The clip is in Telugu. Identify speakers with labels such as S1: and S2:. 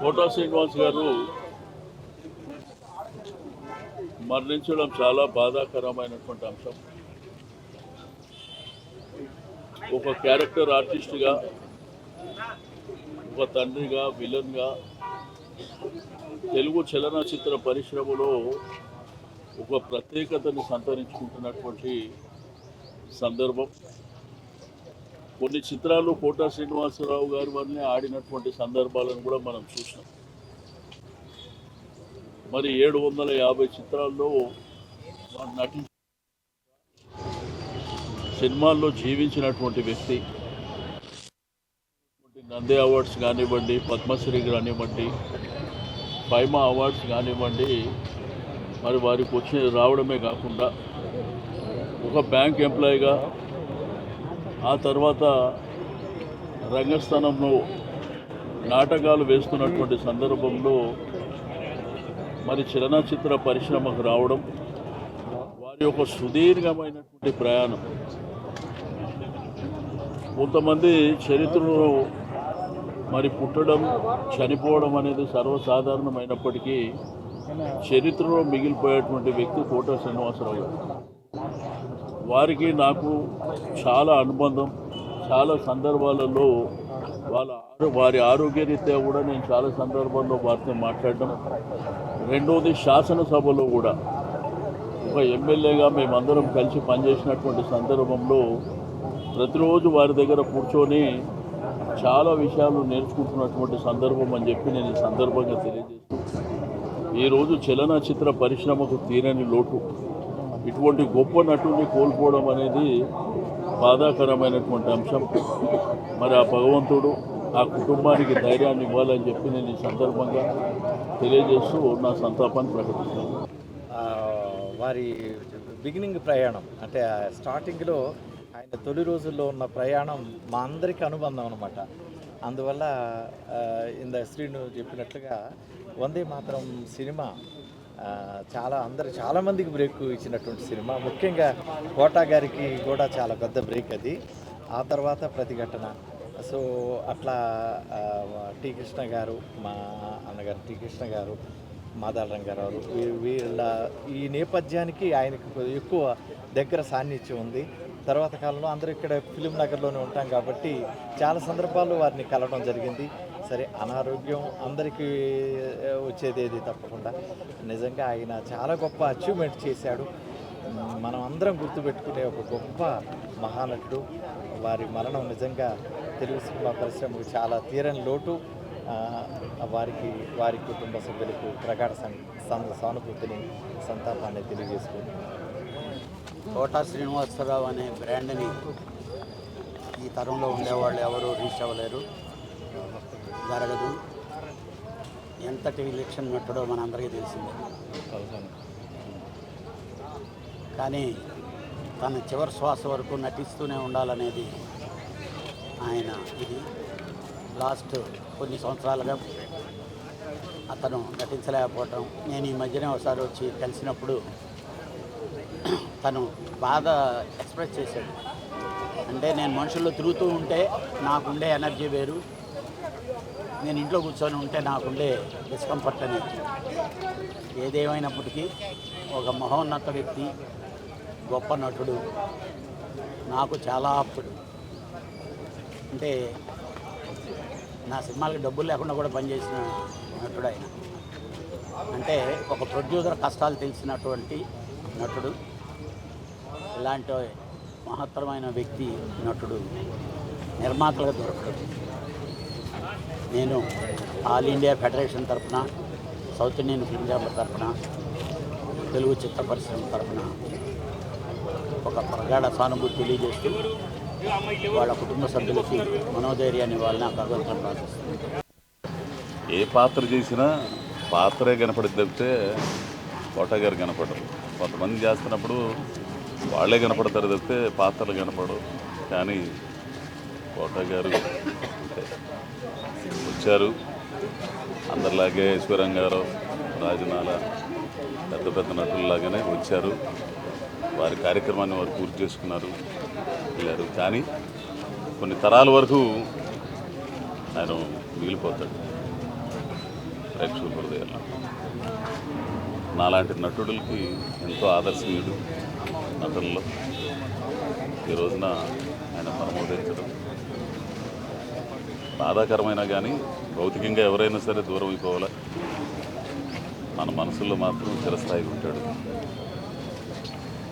S1: కోటా శ్రీనివాస్ గారు మరణించడం చాలా బాధాకరమైనటువంటి అంశం. ఒక క్యారెక్టర్ ఆర్టిస్ట్గా ఒక తండ్రిగా విలన్గా తెలుగు చలనచిత్ర పరిశ్రమలో ఒక ప్రత్యేకతని సంతరించుకుంటున్నటువంటి సందర్భం. కొన్ని చిత్రాలు కోటా శ్రీనివాసరావు గారి వారిని ఆడినటువంటి సందర్భాలను కూడా మనం చూసాం మరి ఏడు వందల యాభై చిత్రాల్లో నటి సినిమాల్లో జీవించినటువంటి వ్యక్తి. నంది అవార్డ్స్ కానివ్వండి పద్మశ్రీ కానివ్వండి పైమా అవార్డ్స్ కానివ్వండి మరి వారికి వచ్చి రావడమే కాకుండా ఒక బ్యాంక్ ఎంప్లాయీగా ఆ తర్వాత రంగస్థానంలో నాటకాలు వేస్తున్నటువంటి సందర్భంలో మరి చలనచిత్ర పరిశ్రమకు రావడం వారి యొక్క సుదీర్ఘమైనటువంటి ప్రయాణం. కొంతమంది చరిత్రలో మరి పుట్టడం చనిపోవడం అనేది సర్వసాధారణమైనప్పటికీ చరిత్రలో మిగిలిపోయేటువంటి వ్యక్తి కోట శ్రీనివాసరావు గారు. వారికి నాకు చాలా అనుబంధం చాలా సందర్భాలలో వాళ్ళ వారి ఆరోగ్యరీత్యా కూడా నేను చాలా సందర్భాల్లో వారితో మాట్లాడడం. రెండవది శాసనసభలో కూడా ఒక ఎమ్మెల్యేగా మేమందరం కలిసి పనిచేసినటువంటి సందర్భంలో ప్రతిరోజు వారి దగ్గర కూర్చొని చాలా విషయాలు నేర్చుకుంటున్నటువంటి సందర్భం అని చెప్పి నేను ఈ సందర్భంగా తెలియజేస్తూ ఈరోజు చలనచిత్ర పరిశ్రమకు తీరని లోటు. ఇటువంటి గొప్ప నటుని కోల్పోవడం అనేది బాధాకరమైనటువంటి అంశం. మరి ఆ భగవంతుడు ఆ కుటుంబానికి ధైర్యాన్ని ఇవ్వాలని చెప్పి నేను ఈ సందర్భంగా తెలియజేస్తూ నా సంతాపాన్ని
S2: ప్రకటిస్తాను వారి బిగినింగ్ ప్రయాణం అంటే స్టార్టింగ్లో ఆయన తొలి రోజుల్లో ఉన్న ప్రయాణం మా అందరికీ అనుబంధం అనమాట అందువల్ల ఇంద శ్రీను చెప్పినట్లుగా వందే మాత్రం సినిమా చాలా అందరు చాలామందికి బ్రేక్ ఇచ్చినటువంటి సినిమా. ముఖ్యంగా కోటా గారికి కూడా చాలా పెద్ద బ్రేక్ అది. ఆ తర్వాత ప్రతిఘటన. సో అట్లా టీ కృష్ణ గారు మా అన్నగారు టీ కృష్ణ గారు మాదాల రంగారావు వీళ్ళ ఈ నేపథ్యానికి ఆయనకు ఎక్కువ దగ్గర సాన్నిధ్యం ఉంది. తర్వాత కాలంలో అందరూ ఇక్కడ ఫిలిం నగర్లోనే ఉంటాం కాబట్టి చాలా సందర్భాల్లో వారిని కలవడం జరిగింది. సరే అనారోగ్యం అందరికీ వచ్చేది ఏది తప్పకుండా. నిజంగా ఆయన చాలా గొప్ప అచీవ్మెంట్ చేశాడు. మనం అందరం గుర్తుపెట్టుకునే ఒక గొప్ప మహానటుడు. వారి మరణం నిజంగా తెలుగు సినిమా పరిశ్రమకు చాలా తీరని లోటు. వారికి వారి కుటుంబ సభ్యులకు ప్రగాఢ సం- సానుభూతిని సంతాపాన్ని తెలియజేసుకుంటున్నాను
S3: కోటా శ్రీనివాసరావు అనే బ్రాండ్ని ఈ తరంలో ఉండేవాళ్ళు ఎవరు రీచ్ అవ్వలేరు. జరగదు ఎంతటి ఎలక్షన్ నట్టుడో మనందరికీ తెలిసిందే. కానీ తన చివరి శ్వాస వరకు నటిస్తూనే ఉండాలనేది ఆయన ఇది. లాస్ట్ కొన్ని సంవత్సరాలుగా అతను నటించలేకపోవటం. నేను ఈ మధ్యనే ఒకసారి వచ్చి కలిసినప్పుడు తను బాధ ఎక్స్ప్రెస్ చేశాడు. అంటే నేను మనుషుల్లో తిరుగుతూ ఉంటే నాకుండే ఎనర్జీ వేరు. నేను ఇంట్లో కూర్చొని ఉంటే నాకుండే డిస్కంఫర్ట్ అనేది ఏదేమైనప్పటికీ ఒక మహోన్నత వ్యక్తి గొప్ప నటుడు నాకు చాలా ఆప్తుడు. అంటే నా సినిమాలకి డబ్బులు లేకుండా కూడా పనిచేసిన నటుడు ఆయన అంటే ఒక ప్రొడ్యూసర్ కష్టాలు తెలిసినటువంటి నటుడు ఇలాంటి మహత్తరమైన వ్యక్తి నటుడు నిర్మాతలుగా దొరకడు. నేను ఆల్ ఇండియా ఫెడరేషన్ తరఫున సౌత్ ఇండియన్ ఫిల్మ్ ఛాంబర్ తరఫున తెలుగు చిత్ర పరిశ్రమ తరఫున ఒక ప్రగాఢ సానుభూతి తెలియజేస్తూ వాళ్ళ కుటుంబ సభ్యులకి మనోధైర్యాన్ని వాళ్ళని ఆ భగవంతుని
S4: ఏ పాత్ర చేసినా పాత్రే కనపడింది తప్పితే కోటగారు కనపడరు. కొంతమంది చేస్తున్నప్పుడు వాళ్ళే కనపడతారు తప్పితే పాత్రలు కనపడవు. కానీ కోట గారు వచ్చారు. అందరిలాగే ఈశ్వరం గారు రాజనాల పెద్ద పెద్ద నటుల్లాగానే వచ్చారు. వారి కార్యక్రమాన్ని వారు పూర్తి చేసుకున్నారు వెళ్ళారు. కానీ కొన్ని తరాల వరకు ఆయన మిగిలిపోతాడు ప్రేక్షకుల హృదయాల్లో. నాలాంటి నటుడికి ఎంతో ఆదర్శనీయుడు నటుల్లో ఈ రోజున ఆయన పరమోదించడం బాధాకరమైన కానీ భౌతికంగా ఎవరైనా సరే దూరం అయిపోవాలి? మన మనసుల్లో మాత్రం చిరస్థాయిగా ఉంటాడు.